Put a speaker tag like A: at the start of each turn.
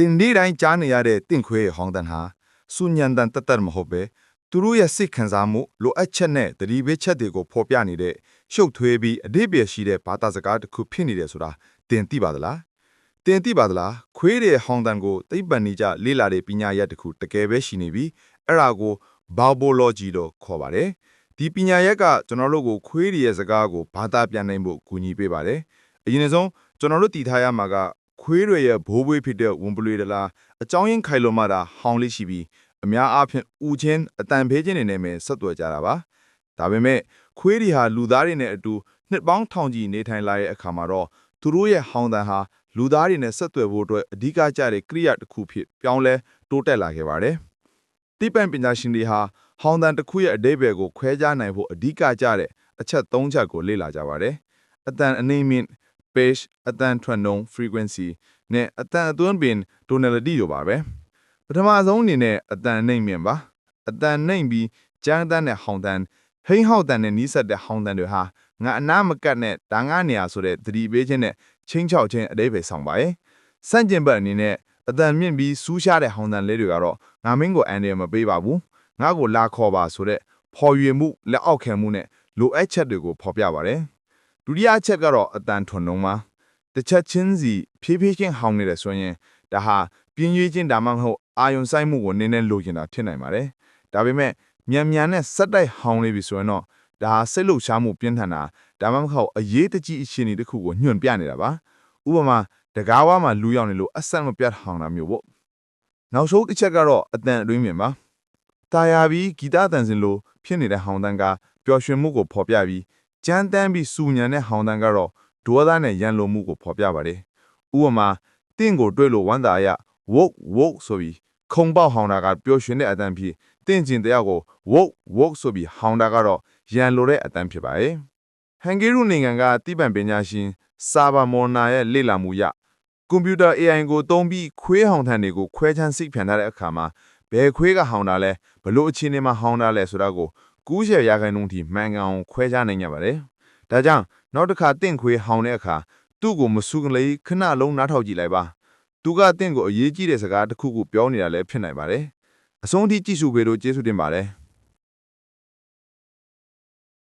A: တင်နေ့တိုင်းကြားနေရတဲ့တင့်ခွေရဲ့ဟောင်းတန်ဟာစူညံတန်တက်တက်မဟုတ်ပဲသူတို့ရဲ့စိတ်ခံစားမှုလိုအပ်ချက်နဲ့တတိပေးချက်တွေကိုဖော်ပြနေတဲ့ရှုပ်ထွေးပြီးအဓိပ္ပာယ်ရှိတဲ့ဘာသာစကားတစ်ခုဖြစ်နေတယ်ဆိုတာတင်သိပါသလားတင်သိပါသလားခွေးရဲ့ဟောင်းတန်ကိုသိပ္ပံနေကြလေ့လာတဲ့ပညာရပ်တစ်ခုတကယ်ပဲရှိနေပြီအဲ့ဒါကို Barbology လို့ခေါ်ပါတယ်ဒီပညာရက်ကကျွန်တော်တို့ကိုခွေးရဲ့စကားကိုဘာသာပြန်နိုင်ဖို့ကူညီပေးပါတယ်အရင်ဆုံးကျွန်တော်တို့တည်ထားရမှာက ခွေးတွေရဲ့ဘိုးဘွေးဖြစ်တဲ့ဝန်ပလွေတလားအကြောင်းရင်းခိုင်လုံမှတာဟောင်းလေးရှိပြီးအများအားဖြင့်ဥချင်းအတန်ဖေးချင်းတွေနဲ့ပဲဆက်သွယ်ကြတာပါဒါပေမဲ့ခွေးတွေဟာလူသားတွေနဲ့အတူနှစ်ပေါင်းထောင်ချီနေထိုင်လာတဲ့အခါမှာတော့သူတို့ရဲ့ဟောင်းတန်ဟာလူသားတွေနဲ့ဆက်သွယ်ဖို့အတွက်အဓိကကျတဲ့ကိရိယာတစ်ခုဖြစ်ပြောင်းလဲတိုးတက်လာခဲ့ပါတယ်တိပ္ပံပညာရှင်တွေဟာဟောင်းတန်တစ်ခုရဲ့အဓိပ္ပာယ်ကိုခွဲခြားနိုင်ဖို့အဓိကကျတဲ့အချက်၃ချက်ကိုလေ့လာကြပါတယ်အတန်အနေမြင့် pitch အတန်ထွက်နှုန်း frequency နဲ့အတန်အသွင်းပင် tonality တို့ပါပဲပထမဆုံးအနေနဲ့အတန်နှိမ့်မြင့်ပါအတန်နှိမ့်ပြီးကြမ်းတမ်းတဲ့ဟောင်းတန်ဟိန်းဟောက်တန်နဲ့နီးစပ်တဲ့ဟောင်းတန်တွေဟာငါအနာမကတ်နဲ့ဒါငါနေရဆိုတဲ့သတိပေးခြင်းနဲ့ချင်းချောက်ခြင်းအတိပ္ပယ်ဆောင်ပါရဲ့စန့်ကျင်ဘက်အနေနဲ့အတန်မြင့်ပြီးစူးရှားတဲ့ဟောင်းတန်လေးတွေကတော့ငါမင်းကိုအန်ရမပေးပါဘူးငါ့ကိုလာခေါ်ပါဆိုတဲ့ဖော်ရွေမှုလက်အောက်ခံမှုနဲ့လိုအပ်ချက်တွေကိုဖော်ပြပါတယ် ဒုတိယအချက်ကတော့အတန်ထွန်နှုံးပါတစ်ချက်ချင်းစီဖြည်းဖြည်းချင်းဟောင်းနေတယ်ဆိုရင်ဒါဟာပြင်းရွေးခြင်းဒါမှမဟုတ်အာယုံဆိုင်မှုကိုနည်းနည်းလိုချင်တာဖြစ်နိုင်ပါတယ်ဒါပေမဲ့မြန်မြန်နဲ့စက်တိုက်ဟောင်းနေပြီဆိုရင်တော့ဒါဟာစိတ်လှုပ်ရှားမှုပြင်းထန်တာဒါမှမဟုတ်အရေးတကြီးအခြေအနေတစ်ခုကိုညွှန်ပြနေတာပါဥပမာတကားဝါမှာလူရောက်နေလို့အဆက်မပြတ်ဟောင်းတာမျိုးပေါ့နောက်ဆုံးတစ်ချက်ကတော့အတန်အတွင်းမြင်ပါတာယာပြီးဂီတအတန်စင်လိုဖြစ်နေတဲ့ဟောင်းတန်းကပျော်ရွှင်မှုကိုဖော်ပြပြီး ကြမ်းတမ်းပြီးစူညံတဲ့ဟောင်းတန်းကတော့ဒေါသနဲ့ရန်လိုမှုကိုဖော်ပြပါတယ်ဥပမာတင့်ကိုတွေ့လို့ဝမ်းသာရ woke woke ဆိုပြီးခုံပေါက်ဟောင်းတာကပျော်ရွှင်တဲ့အတန်ဖြစ်တင့်ကျင်တရားကို woke woke ဆိုပြီးဟောင်းတာကတော့ရန်လိုတဲ့အတန်ဖြစ်ပါတယ်ဟန်ဂေရုနိုင်ငံကတိပံပညာရှင်စာဘာမော်နာရဲ့လေ့လာမှုရကွန်ပျူတာ AI ကိုသုံးပြီးခွေးဟောင်းထန်တွေကိုခွဲခြမ်းစိတ်ဖြန်ထားတဲ့အခါမှာဘယ်ခွေးကဟောင်းတာလဲဘလို့အခြေအနေမှာဟောင်းတာလဲဆိုတာကို 90ရာခိုင်နှုန်းထိမှန်ကန်အောင်ခွဲခြားနိုင်ကြပါတယ်ဒါကြောင့်နောက်တစ်ခါတင့်ခွေးဟောင်းတဲ့အခါသူ့ကိုမဆူကလေးခဏလုံးနားထောင်ကြည့်လိုက်ပါသူကတင့်ကိုအရေးကြီးတဲ့စကားတစ်ခုခုပြောနေတာလည်းဖြစ်နိုင်ပါတယ်အဆုံးထိကြည့်ရှုပေးလို့ကျေးဇူးတင်ပါတယ်